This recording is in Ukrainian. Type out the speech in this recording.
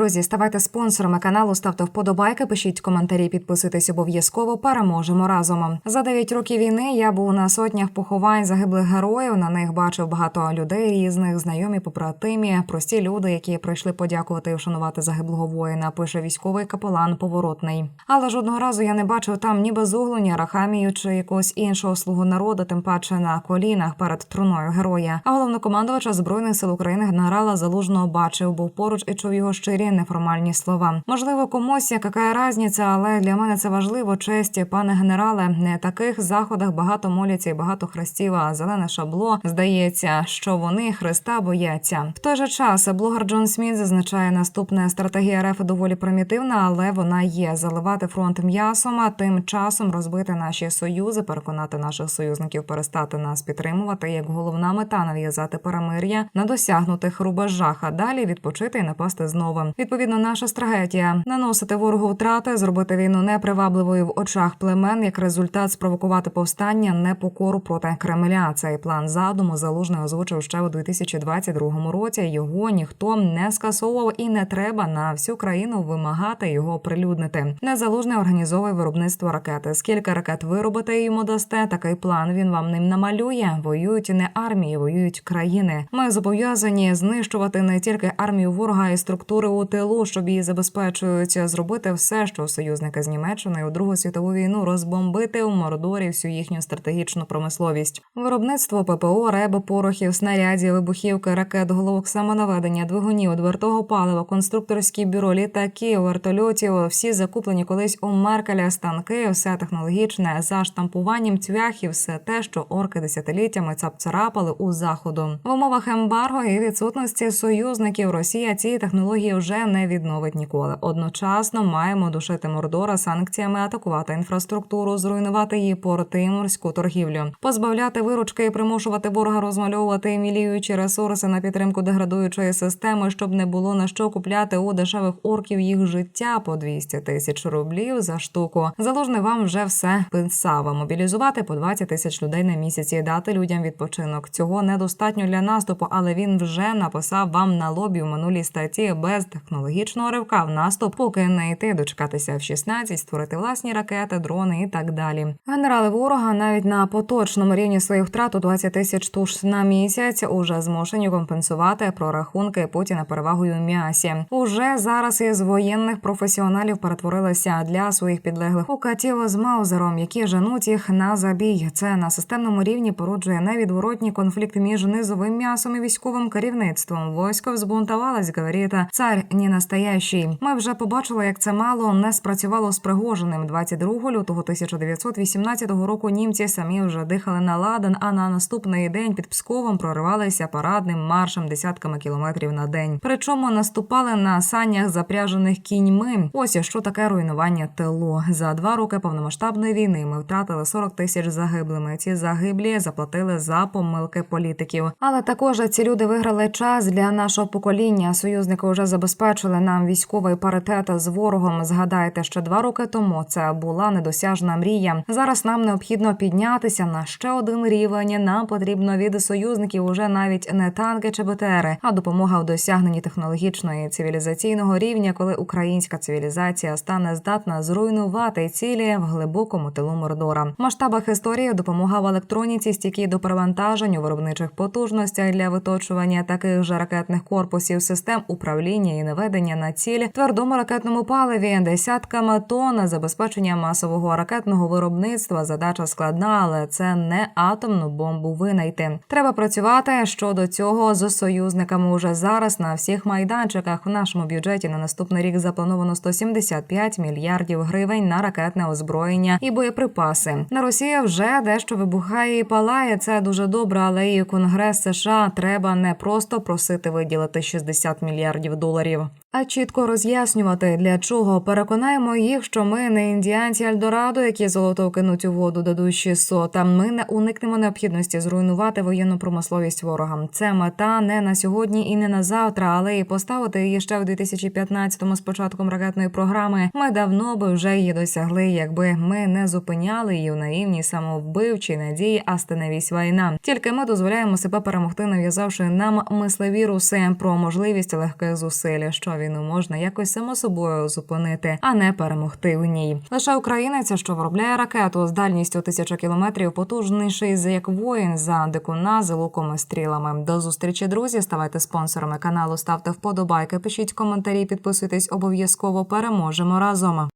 Друзі, ставайте спонсорами каналу, ставте вподобайки, пишіть коментарі, підписуйтесь обов'язково. Переможемо разом. За 9 років війни я був на сотнях поховань загиблих героїв. На них бачив багато людей різних, знайомі, побратимі, прості люди, які прийшли подякувати і вшанувати загиблого воїна. Пише військовий капелан Поворотний. Але жодного разу я не бачив там ні безуглення, рахамію чи якогось іншого слугу народу, тим паче на колінах перед труною героя. А головнокомандувача збройних сил України генерала Залужного бачив, був поруч і чув його щирі неформальні слова. Можливо, комусь яка разниця, але для мене це важливо. Честі, пане генерале, не таких заходах багато моляться і багато хрестів. А зелене шабло здається, що вони Христа бояться. В той же час блогер Джон Сміт зазначає, наступна стратегія РФ доволі примітивна, але вона є заливати фронт м'ясом, а тим часом розбити наші союзи, переконати наших союзників перестати нас підтримувати як головна мета нав'язати перемир'я на досягнутих рубежах, а далі відпочити і напасти знову. Відповідно, наша стратегія наносити ворогу втрати, зробити війну непривабливою в очах племен, як результат спровокувати повстання, непокору проти Кремля. Цей план задуму залужний озвучив ще у 2022 році. Його ніхто не скасовував і не треба на всю країну вимагати його оприлюднити. Незалужний організовує виробництво ракети. Скільки ракет виробите йому дасте? Такий план він вам ним намалює. Воюють не армії, воюють країни. Ми зобов'язані знищувати не тільки армію ворога і структури у тилу, щоб її забезпечують, зробити все, що союзники з Німеччиною у Другу світову війну розбомбити у Мордорі всю їхню стратегічну промисловість. Виробництво ППО, реби, порохів, снарядів, вибухівки, ракет, головок самонаведення, двигунів, двертого палива, конструкторські бюро, літаки, вертольотів. Всі закуплені колись у Меркеля станки, все технологічне за штампуванням цвяхів, все те, що орки десятиліттями цапцарапали у заходу. В умовах ембарго і відсутності союзників Росія ці технології вже не відновить ніколи. Одночасно маємо душити Мордора санкціями, атакувати інфраструктуру, зруйнувати її порти, морську торгівлю, позбавляти виручки і примушувати ворога розмальовувати міліючі ресурси на підтримку деградуючої системи, щоб не було на що купляти у дешевих орків їх життя по 200 тисяч рублів за штуку. Заложне вам вже все писав. Мобілізувати по 20 тисяч людей на місяць і дати людям відпочинок. Цього недостатньо для наступу, але він вже написав вам на лобі в минулій статті без технологічного ривка в наступ, поки не йти дочекатися в 16 створити власні ракети, дрони і так далі. Генерали ворога навіть на поточному рівні своїх втрат у 20 тисяч туш на місяць уже змушені компенсувати прорахунки Путіна перевагою м'ясі. Уже зараз із воєнних професіоналів перетворилися для своїх підлеглих у катів з маузером, які женуть їх на забій. Це на системному рівні породжує невідворотні конфлікти між низовим м'ясом і військовим керівництвом. Войско взбунтувалось, говорить цар не настоящий. Ми вже побачили, як це мало не спрацювало з Пригожиним. 22 лютого 1918 року. Німці самі вже дихали на ладан, а на наступний день під Псковом проривалися парадним маршем десятками кілометрів на день. Причому наступали на санях запряжених кіньми. Ось що таке руйнування тилу. За два роки повномасштабної війни ми втратили 40 тисяч загиблими. Ці загиблі заплатили за помилки політиків. Але також ці люди виграли час для нашого покоління. Союзники вже забезпечили нам військовий паритет з ворогом. Згадайте, що два роки тому це була недосяжна мрія. Зараз нам необхідно піднятися на ще один рівень. Нам потрібно від союзників уже навіть не танки чи БТРи, а допомога в досягненні технологічної цивілізаційного рівня, коли українська цивілізація стане здатна зруйнувати цілі в глибокому тилу Мордора. В масштабах історії допомога в електроніці стійкі до перевантажень у виробничих потужностях для виточування таких же ракетних корпусів, систем управління і наведення на цілі, твердому ракетному паливі, десятками тонн забезпечення масового ракетного виробництва. Задача складна, але це не атомну бомбу винайти. Треба працювати щодо цього з союзниками уже зараз на всіх майданчиках. В нашому бюджеті на наступний рік заплановано 175 мільярдів гривень на ракетне озброєння і боєприпаси. На Росія вже дещо вибухає і палає. Це дуже добре, але і Конгрес США треба не просто просити виділити 60 мільярдів доларів. дерева. А чітко роз'яснювати для чого переконаємо їх, що ми не індіанці Альдорадо, які золото кинуть у воду, дадуть 600, а Ми не уникнемо необхідності зруйнувати воєнну промисловість ворогам. Це мета не на сьогодні і не на завтра, але і поставити її ще в 2015-му з початком ракетної програми. Ми давно би вже її досягли, якби ми не зупиняли її в наївній самовбивчій надії, а становість війна. Тільки ми дозволяємо себе перемогти, нав'язавши нам мисливі руси про можливість легких зусиль, що війну можна якось само собою зупинити, а не перемогти у ній. Лише українець, що виробляє ракету з дальністю тисяча кілометрів, потужніший за як воїн за дикуна з луком і стрілами. До зустрічі, друзі. Ставайте спонсорами каналу, ставте вподобайки, пишіть коментарі, підписуйтесь обов'язково. Переможемо разом.